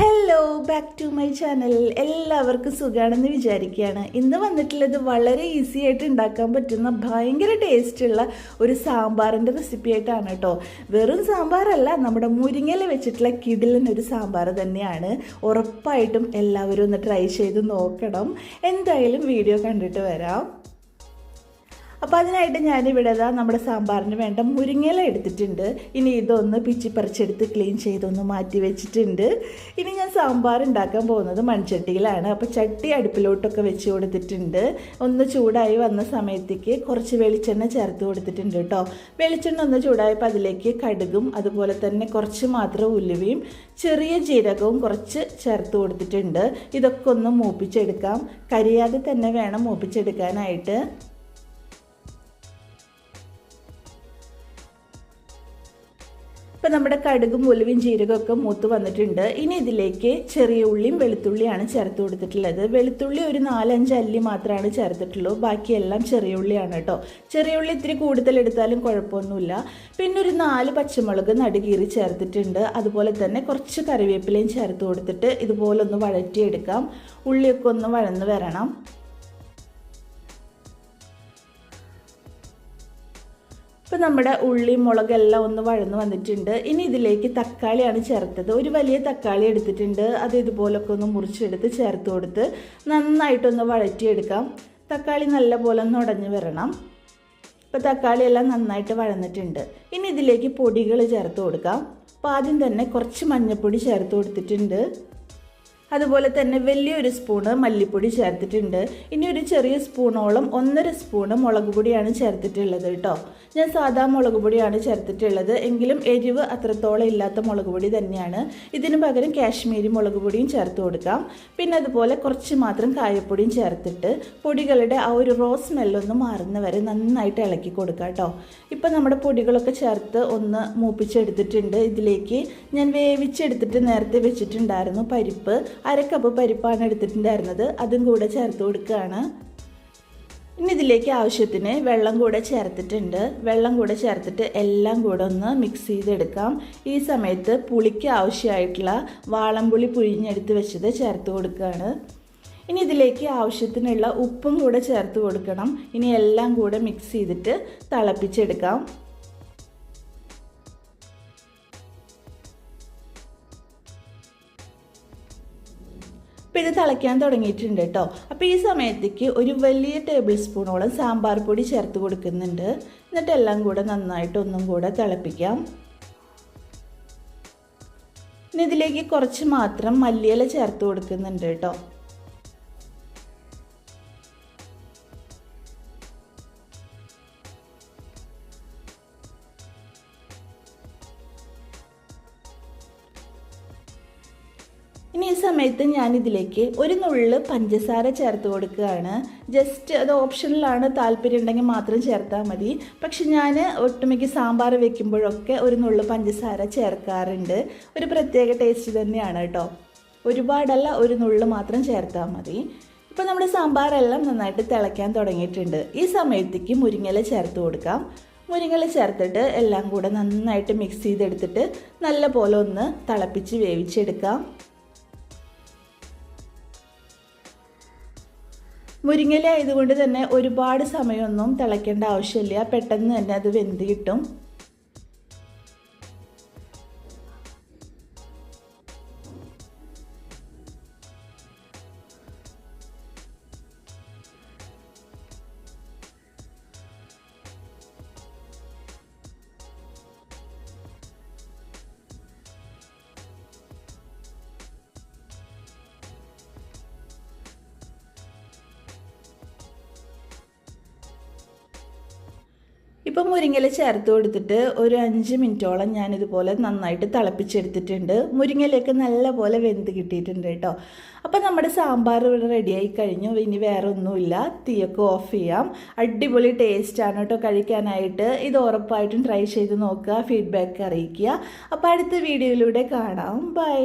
Hello back to my channel എല്ലാവർക്കും സുഖമാണെന്ന് വിചാരിക്കുകയാണ്. ഇന്ന് വന്നിട്ടുള്ളത് വളരെ ഈസി ആയിട്ട് ഉണ്ടാക്കാൻ പറ്റുന്ന ഭയങ്കര ടേസ്റ്റുള്ള ഒരു സാമ്പാറിന്റെ റെസിപ്പി ആയിട്ടാണ് കേട്ടോ. വെറും സാമ്പാറല്ല നമ്മുടെ മുരിങ്ങല വെച്ചിട്ടുള്ള കിടിലൻ ഒരു സാമ്പാർ തന്നെയാണ്. ഉറപ്പായിട്ടും എല്ലാവരും ഒന്ന് ട്രൈ ചെയ്ത് നോക്കണം. എന്തായാലും വീഡിയോ കണ്ടിട്ട് വരാം. അപ്പോൾ അതിനായിട്ട് ഞാനിവിടെ നമ്മുടെ സാമ്പാറിന് വേണ്ട മുരിങ്ങയില എടുത്തിട്ടുണ്ട്. ഇനി ഇതൊന്ന് പിച്ചി പറിച്ചെടുത്ത് ക്ലീൻ ചെയ്തൊന്ന് മാറ്റി വെച്ചിട്ടുണ്ട്. ഇനി ഞാൻ സാമ്പാർ ഉണ്ടാക്കാൻ പോകുന്നത് മൺചട്ടിയിലാണ്. അപ്പോൾ ചട്ടി അടുപ്പിലോട്ടൊക്കെ വെച്ച് കൊടുത്തിട്ടുണ്ട്. ഒന്ന് ചൂടായി വന്ന സമയത്തേക്ക് കുറച്ച് വെളിച്ചെണ്ണ ചേർത്ത് കൊടുത്തിട്ടുണ്ട് കേട്ടോ. വെളിച്ചെണ്ണ ഒന്ന് ചൂടായപ്പോൾ അതിലേക്ക് കടുകും അതുപോലെ തന്നെ കുറച്ച് മാത്രം ഉലുവയും ചെറിയ ജീരകവും കുറച്ച് ചേർത്ത് കൊടുത്തിട്ടുണ്ട്. ഇതൊക്കെ ഒന്ന് മൂപ്പിച്ചെടുക്കാം. കരിയാതെ തന്നെ വേണം മൂപ്പിച്ചെടുക്കാനായിട്ട്. ഇപ്പം നമ്മുടെ കടുകും ഉലുവയും ജീരകമൊക്കെ മൂത്ത് വന്നിട്ടുണ്ട്. ഇനി ഇതിലേക്ക് ചെറിയ ഉള്ളിയും വെളുത്തുള്ളിയാണ് ചേർത്ത് കൊടുത്തിട്ടുള്ളത്. വെളുത്തുള്ളി ഒരു നാലഞ്ച് അല്ലി മാത്രമാണ് ചേർത്തിട്ടുള്ളൂ. ബാക്കിയെല്ലാം ചെറിയ ഉള്ളിയാണ് കേട്ടോ. ചെറിയ ഉള്ളി ഇത്തിരി കൂടുതൽ എടുത്താലും കുഴപ്പമൊന്നുമില്ല. പിന്നെ ഒരു നാല് പച്ചമുളക് നടുകീറി ചേർത്തിട്ടുണ്ട്. അതുപോലെ തന്നെ കുറച്ച് കറിവേപ്പിലയും ചേർത്ത് കൊടുത്തിട്ട് ഇതുപോലെ ഒന്ന് വഴറ്റിയെടുക്കാം. ഉള്ളിയൊക്കെ ഒന്ന് വഴന്ന് വരണം. ഇപ്പം നമ്മുടെ ഉള്ളി മുളക് എല്ലാം ഒന്ന് വഴന്ന് വന്നിട്ടുണ്ട്. ഇനി ഇതിലേക്ക് തക്കാളിയാണ് ചേർത്തത്. ഒരു വലിയ തക്കാളി എടുത്തിട്ടുണ്ട്. അത് ഇതുപോലൊക്കെ ഒന്ന് മുറിച്ചെടുത്ത് ചേർത്ത് കൊടുത്ത് നന്നായിട്ടൊന്ന് വഴറ്റിയെടുക്കാം. തക്കാളി നല്ലപോലെ ഒന്ന് ഉടഞ്ഞു വരണം. ഇപ്പോൾ തക്കാളി എല്ലാം നന്നായിട്ട് വഴന്നിട്ടുണ്ട്. ഇനി ഇതിലേക്ക് പൊടികൾ ചേർത്ത് കൊടുക്കാം. അപ്പോൾ ആദ്യം തന്നെ കുറച്ച് മഞ്ഞൾപ്പൊടി ചേർത്ത് കൊടുത്തിട്ടുണ്ട്. അതുപോലെ തന്നെ വലിയൊരു സ്പൂണ് മല്ലിപ്പൊടി ചേർത്തിട്ടുണ്ട്. ഇനി ഒരു ചെറിയ സ്പൂണോളം ഒന്നര സ്പൂണ് മുളക് പൊടിയാണ് ചേർത്തിട്ടുള്ളത് കേട്ടോ. ഞാൻ സാധാ മുളക് പൊടിയാണ് ചേർത്തിട്ടുള്ളത്. എങ്കിലും എരിവ് അത്രത്തോളം ഇല്ലാത്ത മുളക് പൊടി തന്നെയാണ്. ഇതിന് പകരം കാശ്മീരി മുളക് പൊടിയും ചേർത്ത് കൊടുക്കാം. പിന്നെ അതുപോലെ കുറച്ച് മാത്രം കായപ്പൊടിയും ചേർത്തിട്ട് പൊടികളുടെ ആ ഒരു റോ സ്മെല്ലൊന്ന് മാറുന്ന വരെ നന്നായിട്ട് ഇളക്കി കൊടുക്കാം കേട്ടോ. ഇപ്പം നമ്മുടെ പൊടികളൊക്കെ ചേർത്ത് ഒന്ന് മൂപ്പിച്ചെടുത്തിട്ടുണ്ട്. ഇതിലേക്ക് ഞാൻ വേവിച്ചെടുത്തിട്ട് നേരത്തെ വെച്ചിട്ടുണ്ടായിരുന്നു പരിപ്പ്. അര കപ്പ് പരിപ്പാണ് എടുത്തിട്ടുണ്ടായിരുന്നത്. അതും കൂടെ ചേർത്ത് കൊടുക്കുകയാണ്. ഇനി ഇതിലേക്ക് ആവശ്യത്തിന് വെള്ളം കൂടെ ചേർത്തിട്ടുണ്ട്. വെള്ളം കൂടെ ചേർത്തിട്ട് എല്ലാം കൂടെ ഒന്ന് മിക്സ് ചെയ്തെടുക്കാം. ഈ സമയത്ത് പുളിക്ക് ആവശ്യമായിട്ടുള്ള വാളംപുളി പുഴിഞ്ഞെടുത്ത് വെച്ചത് ചേർത്ത് കൊടുക്കുകയാണ്. ഇനി ഇതിലേക്ക് ആവശ്യത്തിനുള്ള ഉപ്പും കൂടെ ചേർത്ത് കൊടുക്കണം. ഇനി എല്ലാം കൂടെ മിക്സ് ചെയ്തിട്ട് തിളപ്പിച്ചെടുക്കാം. അപ്പോൾ ഇത് തിളയ്ക്കാൻ തുടങ്ങിയിട്ടുണ്ട് കേട്ടോ. അപ്പോൾ ഈ സമയത്തേക്ക് ഒരു വലിയ ടേബിൾ സ്പൂണോളം സാമ്പാർ പൊടി ചേർത്ത് കൊടുക്കുന്നുണ്ട്. എന്നിട്ട് എല്ലാം കൂടെ നന്നായിട്ട് ഒന്നും കൂടെ തിളപ്പിക്കാം. ഇനി ഇതിലേക്ക് കുറച്ച് മാത്രം മല്ലിയില ചേർത്ത് കൊടുക്കുന്നുണ്ട് കേട്ടോ. ഇനി ഈ സമയത്ത് ഞാനിതിലേക്ക് ഒരു നുള്ള് പഞ്ചസാര ചേർത്ത് കൊടുക്കുകയാണ്. ജസ്റ്റ് അത് ഓപ്ഷനിലാണ് താല്പര്യം ഉണ്ടെങ്കിൽ മാത്രം ചേർത്താൽ മതി. പക്ഷെ ഞാൻ ഒട്ടുമിക്ക സാമ്പാർ വെക്കുമ്പോഴൊക്കെ ഒരു നുള്ള് പഞ്ചസാര ചേർക്കാറുണ്ട്. ഒരു പ്രത്യേക ടേസ്റ്റ് തന്നെയാണ് കേട്ടോ ഒരുപാടല്ല ഒരു നുള്ള് മാത്രം ചേർത്താൽ മതി. ഇപ്പോൾ നമ്മുടെ സാമ്പാറെല്ലാം നന്നായിട്ട് തിളയ്ക്കാൻ തുടങ്ങിയിട്ടുണ്ട്. ഈ സമയത്തേക്ക് മുരിങ്ങല ചേർത്ത് കൊടുക്കാം. മുരിങ്ങല ചേർത്തിട്ട് എല്ലാം കൂടെ നന്നായിട്ട് മിക്സ് ചെയ്തെടുത്തിട്ട് നല്ല പോലെ ഒന്ന് തിളപ്പിച്ച് വേവിച്ചെടുക്കാം. മുരിങ്ങയില ആയതുകൊണ്ട് തന്നെ ഒരുപാട് സമയമൊന്നും തിളയ്ക്കേണ്ട ആവശ്യമില്ല. പെട്ടെന്ന് തന്നെ അത് വെന്ത് കിട്ടും. ഇപ്പം മുരിങ്ങയില ചേർത്ത് കൊടുത്തിട്ട് ഒരു അഞ്ച് മിനിറ്റോളം ഞാനിതുപോലെ നന്നായിട്ട് തിളപ്പിച്ചെടുത്തിട്ടുണ്ട്. മുരിങ്ങയിലേക്ക് നല്ലപോലെ വെന്ത് കിട്ടിയിട്ടുണ്ട് കേട്ടോ. അപ്പം നമ്മുടെ സാമ്പാർ ഇവിടെ റെഡിയായി കഴിഞ്ഞു. ഇനി വേറെ ഒന്നുമില്ല തീയൊക്കെ ഓഫ് ചെയ്യാം. അടിപൊളി ടേസ്റ്റാണ് കേട്ടോ കഴിക്കാനായിട്ട്. ഇത് ഉറപ്പായിട്ടും ട്രൈ ചെയ്ത് നോക്കുക ഫീഡ്ബാക്ക് അറിയിക്കുക. അപ്പോൾ അടുത്ത വീഡിയോയിലൂടെ കാണാം. ബൈ